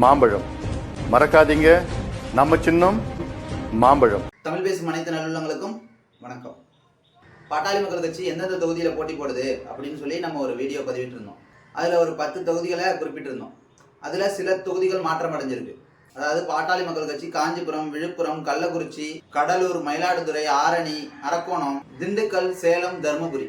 மாம்பழம். மறக்காதீங்க. நம்ம சின்னம் மாம்பழம். தமிழ் பேசும் அனைத்து நல்லுள்ளங்களுக்கும் வணக்கம். பாட்டாளி மக்கள் கட்சி எந்தெந்த தொகுதியில் போட்டி போடுது அப்படின்னு சொல்லி நம்ம ஒரு வீடியோ பதிவிட்டிருந்தோம். அதில் ஒரு பத்து தொகுதிகளை குறிப்பிட்டிருந்தோம். அதில் சில தொகுதிகள் மாற்றம் அடைஞ்சிருக்கு. அதாவது பாட்டாளி மக்கள் கட்சி காஞ்சிபுரம் விழுப்புரம் கள்ளக்குறிச்சி கடலூர் மயிலாடுதுறை ஆரணி அரக்கோணம் திண்டுக்கல் சேலம் தருமபுரி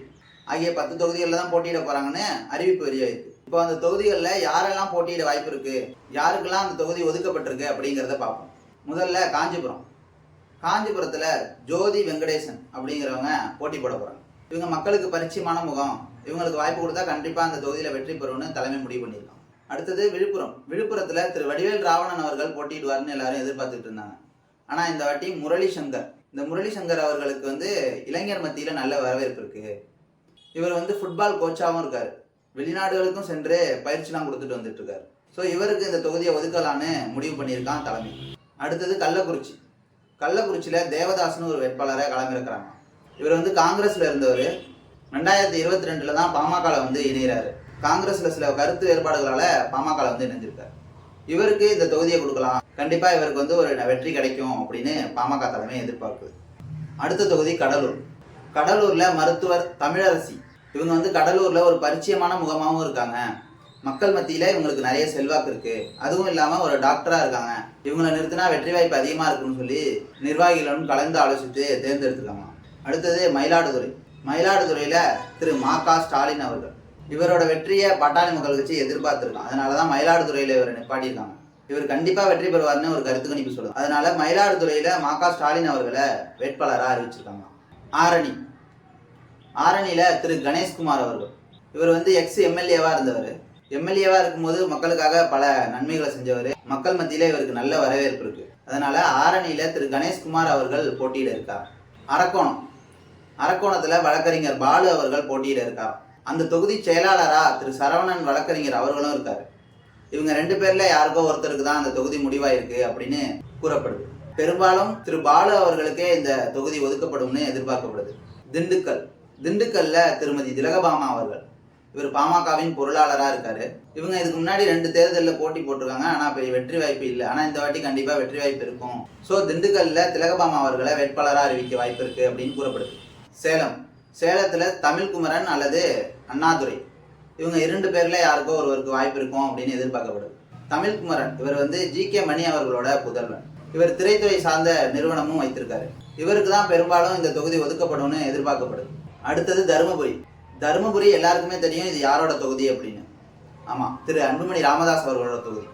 ஆகிய பத்து தொகுதிகளில் தான் போட்டியிட போகிறாங்கன்னு அறிவிப்பு வெளியாயிருக்கு. இப்போ அந்த தொகுதிகளில் யாரெல்லாம் போட்டியிட வாய்ப்பு இருக்கு? யாருக்கெல்லாம் அந்த தொகுதி ஒதுக்கப்பட்டிருக்கு அப்படிங்கிறத பார்ப்போம். முதல்ல காஞ்சிபுரம். காஞ்சிபுரத்தில் ஜோதி வெங்கடேசன் அப்படிங்கிறவங்க போட்டி போட போகிறாங்க இவங்க மக்களுக்கு பரிச்சயமான முகம். இவங்களுக்கு வாய்ப்பு கொடுத்தா கண்டிப்பாக அந்த தொகுதியில் வெற்றி பெறும்னு தலைமை முடிவு பண்ணியிருக்காங்க. அடுத்தது விழுப்புரம். விழுப்புரத்தில் திரு வடிவேல் ராவணன் அவர்கள் போட்டியிடுவார்னு எல்லாரும் எதிர்பார்த்துட்டு இருந்தாங்க. ஆனால் இந்த வாட்டி முரளி சங்கர் இந்த முரளி சங்கர் அவர்களுக்கு வந்து இளைஞர் மத்தியில் நல்ல வரவேற்பு இருக்கு. இவர் வந்து ஃபுட்பால் கோச்சாகவும் இருக்கார். வெளிநாடுகளுக்கும் சென்று பயிற்சிலாம் கொடுத்துட்டு வந்துட்டு இருக்காரு ஸோ இவருக்கு இந்த தொகுதியை ஒதுக்கலான்னு முடிவு பண்ணியிருக்கான் தலைமை. அடுத்தது கள்ளக்குறிச்சி. கள்ளக்குறிச்சியில் தேவதாஸ்னு ஒரு வேட்பாளரை களமிறக்கிறாங்க. இவர் வந்து காங்கிரஸில் இருந்தவர். ரெண்டாயிரத்தி இருபத்தி ரெண்டில் தான் பாமகவில் வந்து இணைகிறாரு காங்கிரஸில் சில கருத்து வேறுபாடுகளால் பாமகவில் வந்து இணைஞ்சிருக்கார் இவருக்கு இந்த தொகுதியை கொடுக்கலாம். கண்டிப்பாக இவருக்கு வந்து ஒரு வெற்றி கிடைக்கும் அப்படின்னு பாமக தலைமை எதிர்பார்க்குது. அடுத்த தொகுதி கடலூர். கடலூரில் மருத்துவர் தமிழரசி. இவங்க வந்து கடலூரில் ஒரு பரிச்சயமான முகமாகவும் இருக்காங்க. மக்கள் மத்தியில் இவங்களுக்கு நிறைய செல்வாக்கு இருக்குது அதுவும் இல்லாமல் ஒரு டாக்டராக இருக்காங்க. இவங்களை நிறுத்தினா வெற்றி வாய்ப்பு அதிகமாக இருக்குன்னு சொல்லி நிர்வாகிகளுடன் கலந்து ஆலோசித்து தேர்ந்தெடுத்துருக்காங்க அடுத்தது மயிலாடுதுறை. மயிலாடுதுறையில் திரு மா க ஸ்டாலின் அவர்கள். இவரோட வெற்றியை பட்டாளி மக்கள் கட்சி எதிர்பார்த்துருக்கான் அதனால தான் மயிலாடுதுறையில் இவர் நிப்பாட்டியிருக்காங்க. இவர் கண்டிப்பாக வெற்றி பெறுவார்னு ஒரு கருத்து கணிப்பு சொல்லுது அதனால மயிலாடுதுறையில் மா க ஸ்டாலின் அவர்களை வேட்பாளராக அறிவிச்சிருக்காங்க ஆரணி. ஆரணியில் திரு கணேஷ்குமார் அவர்கள். இவர் வந்து எக்ஸ் எம்எல்ஏவாக இருந்தவர். எம்எல்ஏவாக இருக்கும்போது மக்களுக்காக பல நன்மைகளை செஞ்சவர். மக்கள் மத்தியிலே இவருக்கு நல்ல வரவேற்பு இருக்கு. அதனால ஆரணியில் திரு கணேஷ்குமார் அவர்கள் போட்டியிட இருக்கார் அரக்கோணம். அரக்கோணத்தில் வழக்கறிஞர் பாலு அவர்கள் போட்டியிட இருக்கார் அந்த தொகுதி செயலாளரா திரு சரவணன் வழக்கறிஞர் அவர்களும் இருக்காரு. இவங்க ரெண்டு பேரில் யாருக்கோ ஒருத்தருக்கு தான் அந்த தொகுதி முடிவாயிருக்கு அப்படின்னு கூறப்படுது. பெரும்பாலும் திரு பாலு அவர்களுக்கே இந்த தொகுதி ஒதுக்கப்படும்னு எதிர்பார்க்கப்படுது. திண்டுக்கல். திண்டுக்கல்ல திருமதி திலகபாமா அவர்கள். இவர் பாமகவின் பொருளாளராக இருக்காரு. இவங்க இதுக்கு முன்னாடி ரெண்டு தேர்தலில் போட்டி போட்டிருக்காங்க. ஆனால் பெரிய வெற்றி வாய்ப்பு இல்லை. ஆனால் இந்த வாட்டி கண்டிப்பாக வெற்றி வாய்ப்பு இருக்கும். ஸோ திண்டுக்கல்ல திலகபாமா அவர்களை வேட்பாளராக அறிவிக்க வாய்ப்பு இருக்குது அப்படின்னு கூறப்படுது. சேலம். சேலத்தில் தமிழ்குமரன் அல்லது அண்ணாதுரை. இவங்க இரண்டு பேரில் யாருக்கோ ஒருவருக்கு வாய்ப்பு இருக்கும் அப்படின்னு எதிர்பார்க்கப்படுது. தமிழ்குமரன். இவர் வந்து ஜி கே மணி அவர்களோட புதல்வன். இவர் திரைத்துறை சார்ந்த நிறுவனமும் வைத்திருக்காரு. இவருக்கு தான் பெரும்பாலும் இந்த தொகுதி ஒதுக்கப்படும்னு எதிர்பார்க்கப்படுது. அடுத்தது தருமபுரி. தருமபுரி எல்லாருக்குமே தெரியும் இது யாரோட தொகுதி அப்படின்னு. ஆமாம் திரு அன்புமணி ராமதாஸ் அவர்களோட தொகுதி.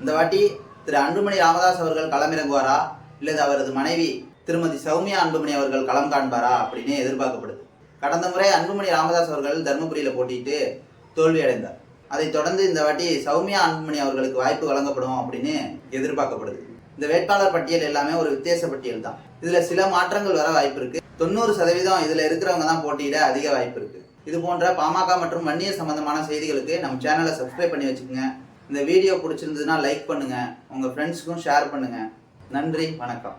இந்த வாட்டி திரு அன்புமணி ராமதாஸ் அவர்கள் களமிறங்குவாரா? இல்லது அவரது மனைவி திருமதி சௌமியா அன்புமணி அவர்கள் களம் காண்பாரா அப்படின்னு எதிர்பார்க்கப்படுது. கடந்த முறை அன்புமணி ராமதாஸ் அவர்கள் தருமபுரியில் போட்டிட்டு தோல்வி அடைந்தார். அதைத் தொடர்ந்து இந்த வாட்டி சௌமியா அன்புமணி அவர்களுக்கு வாய்ப்பு வழங்கப்படும் அப்படின்னு எதிர்பார்க்கப்படுது. இந்த வேட்பாளர் பட்டியல் எல்லாமே ஒரு வித்தியாச பட்டியல் தான். இதில் சில மாற்றங்கள் வர வாய்ப்பு இருக்கு. தொண்ணூறு சதவீதம் இதில் இருக்கிறவங்க தான் போட்டியிட அதிக வாய்ப்பு இருக்கு. இது போன்ற பாமக மற்றும் வன்னியர் சம்பந்தமான செய்திகளுக்கு நம்ம சேனலை சப்ஸ்கிரைப் பண்ணி வச்சுக்கோங்க. இந்த வீடியோ பிடிச்சிருந்ததுன்னா லைக் பண்ணுங்க. உங்க ஃப்ரெண்ட்ஸ்க்கும் ஷேர் பண்ணுங்க. நன்றி வணக்கம்.